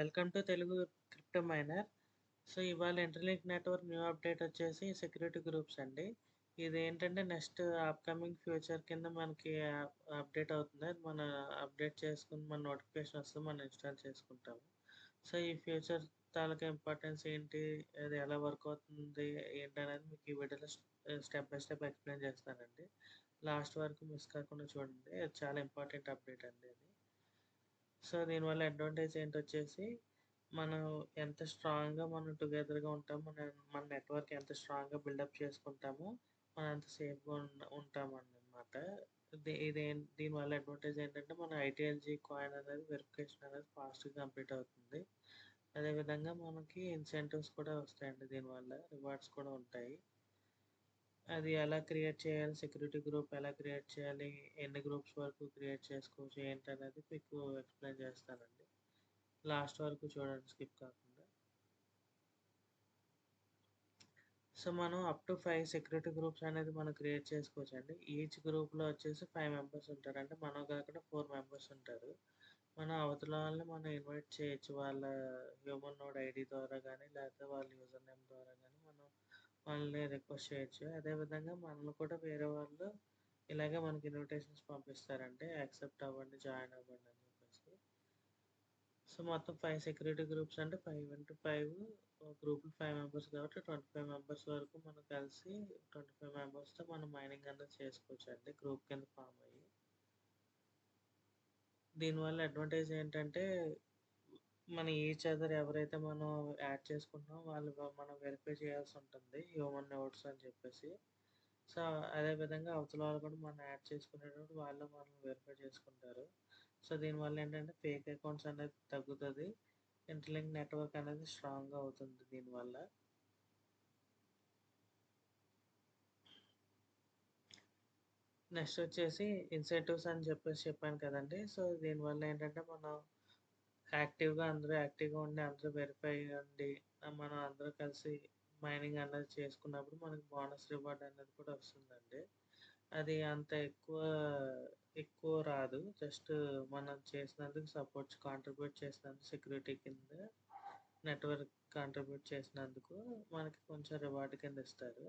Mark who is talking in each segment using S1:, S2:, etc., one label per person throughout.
S1: Welcome to Telugu crypto miner. So, ఇవాళ interlink network new update వచ్చేసి security groups అండి. ఇది ఏంటంటే నెక్స్ట్ అప్‌కమింగ్ ఫ్యూచర్ కింద మనకి అప్డేట్ అవుతుంది. అది మన అప్డేట్ చేసుకుని మన నోటిఫికేషన్ వస్తే మనం ఇన్‌స్టాల్ చేసుకుంటాము. సో, ఈ ఫ్యూచర్ తాలూకా ఇంపార్టెన్స్ ఏంటి? అది ఎలా వర్క్ అవుతుంది? ఏంటి అనేది మీకు ఈ వీడియోలో స్టెప్ బై స్టెప్ ఎక్స్‌ప్లెయిన్ చేస్తానండి. లాస్ట్ వరకు మిస్ కాకుండా చూడండి. అది చాలా ఇంపార్టెంట్ అప్డేట్ అండి అది. సో, దీనివల్ల అడ్వాంటేజ్ ఏంటొచ్చేసి, మనం ఎంత స్ట్రాంగ్‌గా మనం టుగెదర్‌గా ఉంటామో, మన మన నెట్‌వర్క్ ఎంత స్ట్రాంగ్‌గా బిల్డప్ చేసుకుంటామో, మనం అంత సేఫ్‌గా ఉం ఉంటామన్నమాట. ఇది దీనివల్ల అడ్వాంటేజ్ ఏంటంటే, మన ఐటీఎల్‌జీ కాయిన్ అనేది వెరిఫికేషన్ అనేది ఫాస్ట్‌గా కంప్లీట్ అవుతుంది. అదేవిధంగా మనకి ఇన్సెంటివ్స్ కూడా వస్తాయండి దీనివల్ల. రివార్డ్స్ కూడా ఉంటాయి. అది ఎలా క్రియేట్ చేయాలి? సెక్యూరిటీ గ్రూప్ ఎలా క్రియేట్ చేయాలి? ఎన్ని గ్రూప్స్ వరకు క్రియేట్ చేసుకోవచ్చు? ఏంటి అనేది మీకు ఎక్స్‌ప్లెయిన్ చేస్తానండి. లాస్ట్ వరకు చూడండి స్కిప్ కాకుండా. సో, మనం up to five security groups అనేది మనం క్రియేట్ చేసుకోవచ్చు అండి ఈచ్ గ్రూప్‌లో వచ్చేసి ఫైవ్ మెంబర్స్ ఉంటారు. అంటే మనం కాకుండా ఫోర్ మెంబర్స్ ఉంటారు. మన అవతల వాళ్ళని మనం ఇన్వైట్ చేయొచ్చు. వాళ్ళ హ్యూమన్ నోడ్ ఐడీ ద్వారా కానీ లేకపోతే వాళ్ళ యూజర్ నేమ్ ద్వారా కానీ వాళ్ళని రిక్వెస్ట్ చేయొచ్చు. అదేవిధంగా మనల్ని కూడా వేరే వాళ్ళు ఇలాగే మనకి ఇన్విటేషన్స్ పంపిస్తారంటే యాక్సెప్ట్ అవ్వండి, జాయిన్ అవ్వండి అని చెప్పేసి. సో, మొత్తం ఫైవ్ సెక్యూరిటీ గ్రూప్స్ అంటే ఫైవ్ ఇంటూ ఫైవ్ గ్రూపులు ఫైవ్ మెంబర్స్ కాబట్టి 25 మెంబర్స్ వరకు మనం కలిసి 25 మెంబర్స్‌తో మనం మైనింగ్ అనేది చేసుకోవచ్చండి గ్రూప్ కింద ఫామ్ అయ్యి. దీనివల్ల అడ్వాంటేజ్ ఏంటంటే, మన ఈచ్ అదర్ ఎవరైతే మనం యాడ్ చేసుకుంటామో వాళ్ళు మనం వెరిఫై చేయాల్సి ఉంటుంది. హ్యూమన్ నోట్స్ అని చెప్పేసి. సో, అదేవిధంగా అవతల వాళ్ళు కూడా మనం యాడ్ చేసుకునేటప్పుడు వాళ్ళు మనల్ని వెరిఫై చేసుకుంటారు. సో, దీనివల్ల ఏంటంటే ఫేక్ అకౌంట్స్ అనేది తగ్గుతుంది ఇంటర్‌లింక్ నెట్‌వర్క్ అనేది స్ట్రాంగ్‌గా అవుతుంది దీనివల్ల. నెక్స్ట్ వచ్చేసి ఇన్సెంటివ్స్ అని చెప్పేసి చెప్పాను కదండీ! సో, దీనివల్ల ఏంటంటే మనం యాక్టివ్‌గా అందరూ యాక్టివ్‌గా ఉండి అందరూ వెరిఫై ఉండి మనం అందరూ కలిసి మైనింగ్ అనేది చేసుకున్నప్పుడు మనకి బోనస్ రివార్డ్ అనేది కూడా వస్తుందండి. అది అంత ఎక్కువ ఎక్కువ రాదు. జస్ట్ మనం చేసినందుకు సపోర్ట్స్ కాంట్రిబ్యూట్ చేసినందుకు సెక్యూరిటీ కింద నెట్‌వర్క్ కాంట్రిబ్యూట్ చేసినందుకు మనకి కొంచెం రివార్డ్ కింద ఇస్తారు.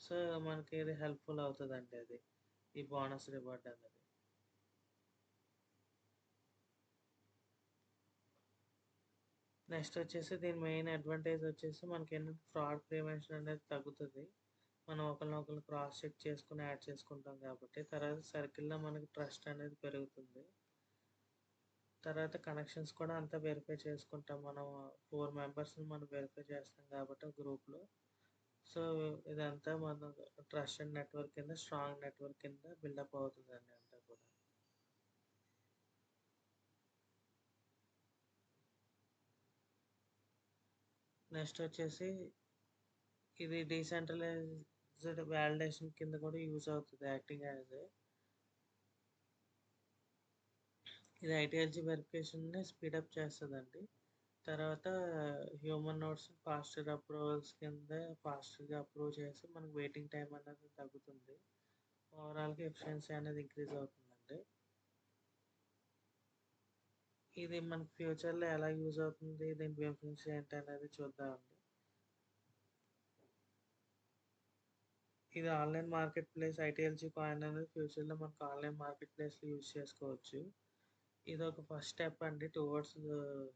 S1: సో, మనకి ఇది హెల్ప్‌ఫుల్ అవుతుందండి అది. ఈ బోనస్ రివార్డ్ అనేది. నెక్స్ట్ వచ్చేసి దీని మెయిన్ అడ్వాంటేజ్ వచ్చేసి మనకి ఏంటంటే ఫ్రాడ్ ప్రివెన్షన్ అనేది తగ్గుతుంది మనం ఒకళ్ళనొకళ్ళు క్రాస్ చెక్ చేసుకొని యాడ్ చేసుకుంటాం కాబట్టి. తర్వాత సర్కిల్‌లో మనకి ట్రస్ట్ అనేది పెరుగుతుంది. తర్వాత కనెక్షన్స్ కూడా అంతా వెరిఫై చేసుకుంటాం. మనం ఫోర్ మెంబర్స్‌ని మనం వెరిఫై చేస్తాం కాబట్టి గ్రూప్‌లో. సో, ఇదంతా మన అండ్ నెట్‌వర్క్ కింద స్ట్రాంగ్ నెట్‌వర్క్ కింద బిల్డప్ అవుతదండి అంతా కూడా. నెక్స్ట్ వచ్చేసి ఇది డీసెంట్రలైజ్డ్ వ్యాలిడేషన్ కింద కూడా యూజ్ అవుతుంది యాక్టింగ్ యాజ్ ఇది ఐటీఎల్‌జీ వెరిఫికేషన్‌ని స్పీడప్ చేస్తుందండి. తర్వాత హ్యూమన్ నోట్స్ ఫాస్టర్ అప్రూవల్స్ కింద ఫాస్ట్‌గా అప్రూవ్ చేసి మనకు వెయిటింగ్ టైం అనేది తగ్గుతుంది. ఓవరాల్‌గా ఎఫిషియన్సీ అనేది ఇంక్రీజ్ అవుతుంది. ఇది మన ఫ్యూచర్‌లో ఎలా యూజ్ అవుతుంది? దీని బెనిఫిట్స్ అనేది చూద్దామండి. ఇది online market place ITLC coin అనేది ఫ్యూచర్‌లో మనకు ఆన్‌లైన్ మార్కెట్ ప్లేస్‌లో యూజ్ చేసుకోవచ్చు. ఇది ఒక ఫస్ట్ స్టెప్ అండి టువర్డ్స్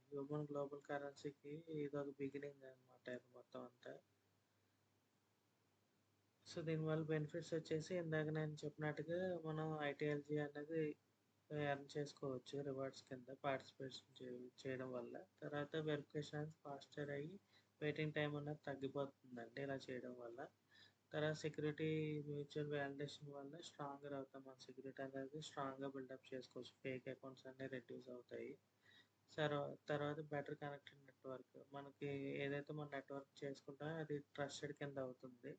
S1: హ్యూమన్ గ్లోబల్ కరెన్సీకి ఇది ఒక బిగినింగ్ అనమాట ఇది మొత్తం అంతా. సో, దీనివల్ల బెనిఫిట్స్ వచ్చేసి ఇందాక నేను చెప్పినట్టుగా మనం ఐటీఎల్‌జీ అనేది ఎర్న్ చేసుకోవచ్చు రివార్డ్స్ కింద పార్టిసిపేషన్ చే చేయడం వల్ల. తర్వాత వెరిఫికేషన్ ఫాస్టర్ అయ్యి వెయిటింగ్ టైం అనేది తగ్గిపోతుందండి ఇలా చేయడం వల్ల. తర్వాత సెక్యూరిటీ మ్యూచువల్ వ్యాలిడేషన్ వల్ల స్ట్రాంగర్ అవుతాం. మన సెక్యూరిటీ అనేది స్ట్రాంగ్‌గా బిల్డప్ చేసుకోవచ్చు. ఫేక్ అకౌంట్స్ అన్నీ రెడ్యూస్ అవుతాయి. తర్వాత తర్వాత బెటర్ కనెక్టెడ్ నెట్‌వర్క్. మనకి ఏదైతే మనం నెట్‌వర్క్ చేసుకుంటామో అది ట్రస్టెడ్ కింద అవుతుంది.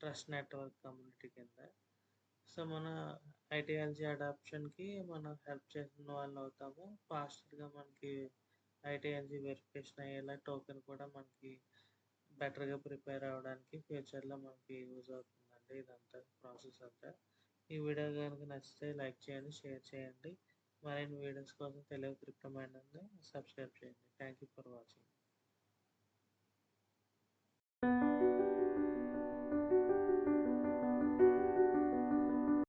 S1: ట్రస్ట్ నెట్‌వర్క్ కమ్యూనిటీ కింద. సో, మన ఐటీఎల్‌జీ అడాప్షన్‌కి మనం హెల్ప్ చేసిన వాళ్ళు అవుతాము. ఫాస్ట్గా మనకి ఐటీఎల్‌జీ వెరిఫికేషన్ అయ్యేలా టోకెన్ కూడా మనకి బెటర్‌గా ప్రిపేర్ అవ్వడానికి ఫ్యూచర్‌లో మనకి యూజ్ అవుతుందండి ఇదంతా ప్రాసెస్ అంతా. ఈ వీడియో కనుక నచ్చితే లైక్ చేయండి, షేర్ చేయండి. మరిన్ని వీడియోస్ కోసం తెలుగు క్రిప్టమైండ్ మైనర్ని సబ్స్క్రైబ్ చేయండి థ్యాంక్ యూ ఫర్ వాచింగ్